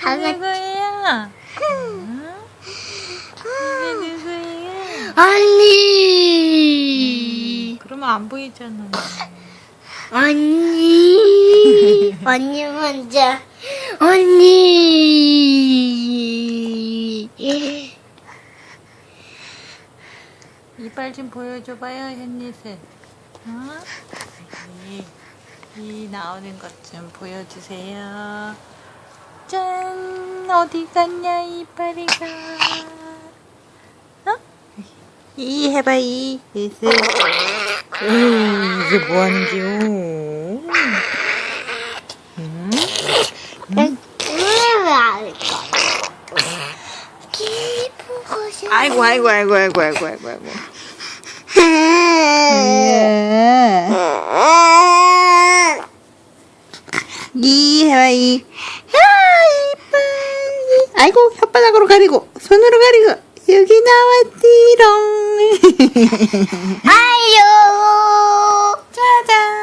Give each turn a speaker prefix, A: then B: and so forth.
A: 다 같이.
B: 누구예요? 응? 이게 누구예요?
A: 언니.
B: 그러면 안 보이잖아.
A: 언니. 언니 먼저. 언니.
B: 이빨 좀 보여줘봐요, 현닛은. 어? 이, 이 나오는 것 좀 보여주세요. 짠! 어디 갔냐, 이빨이가. 어? 이 해봐, 이. 이스. 음, 이게 뭐 하는지요? 음?
A: 것이.
B: 아이고, 아이고, 아이고, 아이고, 아이고, 아이고, 아이고. 예. 이 해봐 이. 아 이빨. 아이고 혓바닥으로 가리고 손으로 가리고 여기 나왔지롱
A: 아유 짜 잔.